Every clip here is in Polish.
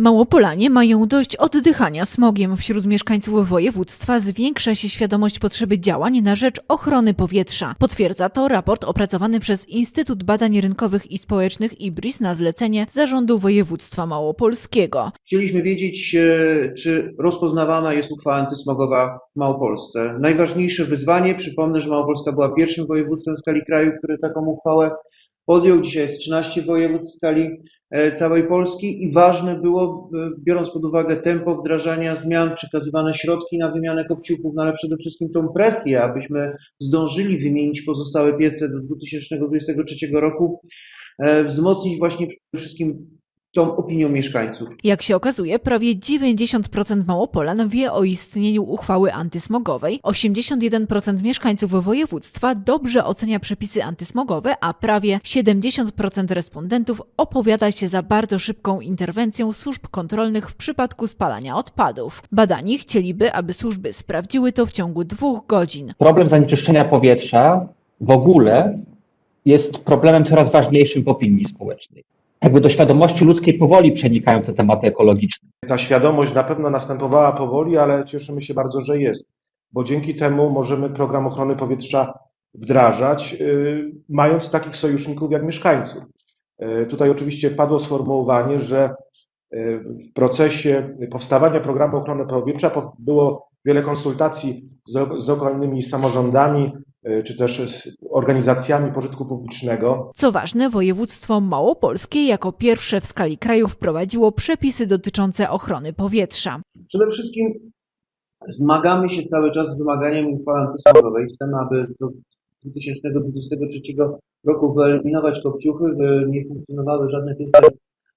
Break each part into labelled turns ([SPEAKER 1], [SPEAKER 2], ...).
[SPEAKER 1] Małopolanie mają dość oddychania smogiem. Wśród mieszkańców województwa zwiększa się świadomość potrzeby działań na rzecz ochrony powietrza. Potwierdza to raport opracowany przez Instytut Badań Rynkowych i Społecznych IBRIS na zlecenie Zarządu Województwa Małopolskiego.
[SPEAKER 2] Chcieliśmy wiedzieć, e, czy rozpoznawana jest uchwała antysmogowa w Małopolsce. Najważniejsze wyzwanie, przypomnę, że Małopolska była pierwszym województwem w skali kraju, który taką uchwałę podjął. Dzisiaj jest 13 województw w skali e, całej Polski i ważne było, e, biorąc pod uwagę tempo wdrażania zmian, przekazywane środki na wymianę kopciuchów, no ale przede wszystkim tą presję, abyśmy zdążyli wymienić pozostałe piece do 2023 roku, e, wzmocnić właśnie przede wszystkim tą opinią mieszkańców.
[SPEAKER 1] Jak się okazuje, prawie 90% Małopolan wie o istnieniu uchwały antysmogowej, 81% mieszkańców województwa dobrze ocenia przepisy antysmogowe, a prawie 70% respondentów opowiada się za bardzo szybką interwencją służb kontrolnych w przypadku spalania odpadów. Badani chcieliby, aby służby sprawdziły to w ciągu dwóch godzin.
[SPEAKER 3] problem zanieczyszczenia powietrza w ogóle jest problemem coraz ważniejszym w opinii społecznej. Jakby do świadomości ludzkiej powoli przenikają te tematy ekologiczne.
[SPEAKER 4] Ta świadomość na pewno następowała powoli, ale cieszymy się bardzo, że jest, bo dzięki temu możemy program ochrony powietrza wdrażać, y, mając takich sojuszników jak mieszkańców. Y, Tutaj oczywiście padło sformułowanie, że y, w procesie powstawania programu ochrony powietrza po- było wiele konsultacji z, z lokalnymi samorządami, czy też z organizacjami pożytku publicznego.
[SPEAKER 1] Co ważne, województwo małopolskie jako pierwsze w skali kraju wprowadziło przepisy dotyczące ochrony powietrza.
[SPEAKER 2] Przede wszystkim zmagamy się cały czas z wymaganiem uchwały antysmogowej. Chcemy, aby do 2023 roku wyeliminować kopciuchy, by nie funkcjonowały żadne piece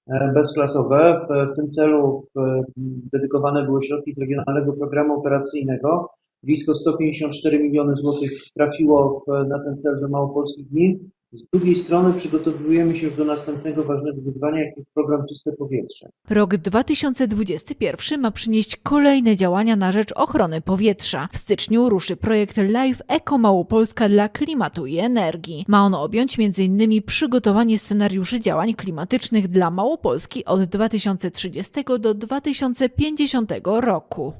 [SPEAKER 2] e, bezklasowe. W, tym celu e, dedykowane były środki z Regionalnego Programu Operacyjnego. Blisko 154 miliony złotych trafiło w, na ten cel do małopolskich gmin. Z drugiej strony przygotowujemy się już do następnego ważnego wyzwania, jakim jest program Czyste Powietrze.
[SPEAKER 1] Rok 2021 ma przynieść kolejne działania na rzecz ochrony powietrza. W styczniu ruszy projekt Live Eco Małopolska dla klimatu i energii. Ma on objąć m.in. przygotowanie scenariuszy działań klimatycznych dla Małopolski od 2030 do 2050 roku.